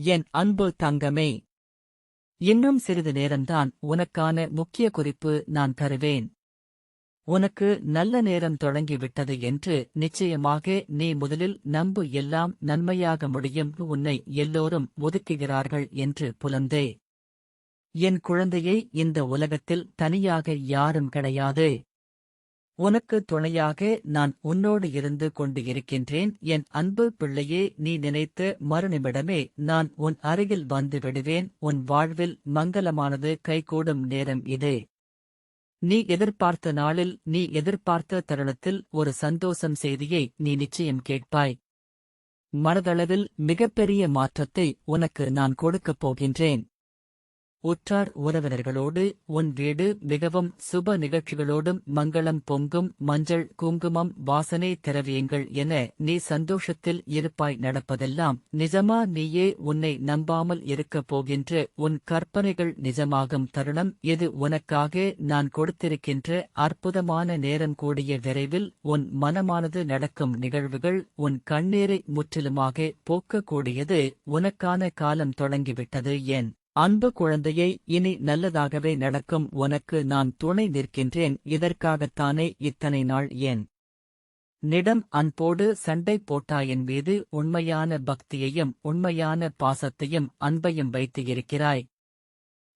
என் அன்பு தங்கமே. இன்னும் சிறிது நேரம்தான் உனக்கான முக்கிய குறிப்பு நான் தருவேன். உனக்கு நல்ல நேரம் தொடங்கிவிட்டது என்று நிச்சயமாக நீ முதலில் நம்பு எல்லாம் நன்மையாக முடியும் உன்னை எல்லோரும் ஒதுக்குகிறார்கள் என்று புலந்தே. என் குழந்தையை இந்த உலகத்தில் தனியாக யாரும் கிடையாது. உனக்கு துணையாக நான் உன்னோடு இருந்து கொண்டு இருக்கின்றேன். என் அன்பு பிள்ளையே நீ நினைத்து மறுநிமிடமே நான் உன் அருகில் வந்து விடுவேன். உன் வாழ்வில் மங்களமானது கைகூடும் நேரம் இது. நீ எதிர்பார்த்த நாளில் நீ எதிர்பார்த்த தருணத்தில் ஒரு சந்தோஷம் செய்தியை நீ நிச்சயம் கேட்பாய். மனதளவில் மிகப்பெரிய மாற்றத்தை உனக்கு நான் கொடுக்கப் போகின்றேன். உற்றார் உறவினர்களோடு உன் வீடு மிகவும் சுப நிகழ்ச்சிகளோடும் மங்களம் பொங்கும் மஞ்சள் குங்குமம் வாசனை திரவியங்கள் என நீ சந்தோஷத்தில் இருப்பாய். நடப்பதெல்லாம் நிஜமா நீயே உன்னை நம்பாமல் இருக்கப் போகின்ற உன் கற்பனைகள் நிஜமாகும் தருணம். இது உனக்காக நான் கொடுத்திருக்கின்ற அற்புதமான நேரம் கூடிய விரைவில் உன் மனமானது நடக்கும் நிகழ்வுகள் உன் கண்ணீரை முற்றிலுமாக போக்கக்கூடியது. உனக்கான காலம் தொடங்கிவிட்டது ஏன்? அன்பு குழந்தையை இனி நல்லதாகவே நடக்கும். உனக்கு நான் துணை நிற்கின்றேன். இதற்காகத்தானே இத்தனை நாள் ஏன்? நிடம் அன்போடு சண்டை போட்டாயின் மீது உண்மையான பக்தியையும் உண்மையான பாசத்தையும் அன்பையும் வைத்து இருக்கிறாய்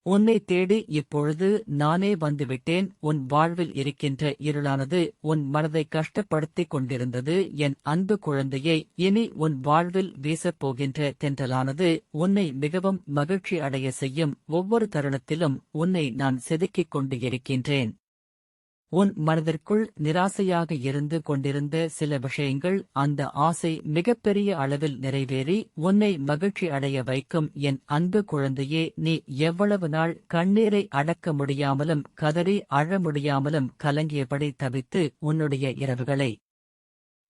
உன்னை தேடி இப்பொழுது நானே வந்துவிட்டேன். உன் வாழ்வில் இருக்கின்ற இருளானது உன் மனதை கஷ்டப்படுத்திக் கொண்டிருந்தது. என் அன்பு குழந்தையை இனி உன் வாழ்வில் வீசப் போகின்ற தென்றலானது உன்னை மிகவும் மகிழ்ச்சி அடைய செய்யும். ஒவ்வொரு தருணத்திலும் உன்னை நான் செதுக்கிக் கொண்டு இருக்கின்றேன். உன் மனதிற்குள் நிராசையாக இருந்து கொண்டிருந்த சில விஷயங்கள் அந்த ஆசை மிகப்பெரிய அளவில் நிறைவேறி உன்னை மகிழ்ச்சி அடைய வைக்கும் என் அன்பு குழந்தையே நீ எவ்வளவு நாள் கண்ணீரை அடக்க முடியாமலும் கதறி அழ முடியாமலும் கலங்கியபடி தவித்து உன்னுடைய இரவுகளை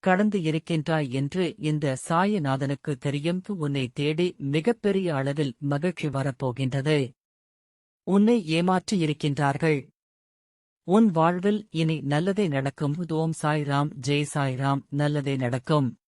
கடந்து இருக்கின்றாய் என்று இந்த சாயநாதனுக்கு தெரியும். உன்னை தேடி மிகப்பெரிய அளவில் மகிழ்ச்சி வரப்போகின்றது. உன்னை ஏமாற்றி இருக்கின்றார்கள் உன் வாழ்வில் இனி நல்லதே நடக்கும். ஓம் சாய்ராம் ஜெய் சாய்ராம் நல்லதே நடக்கும்.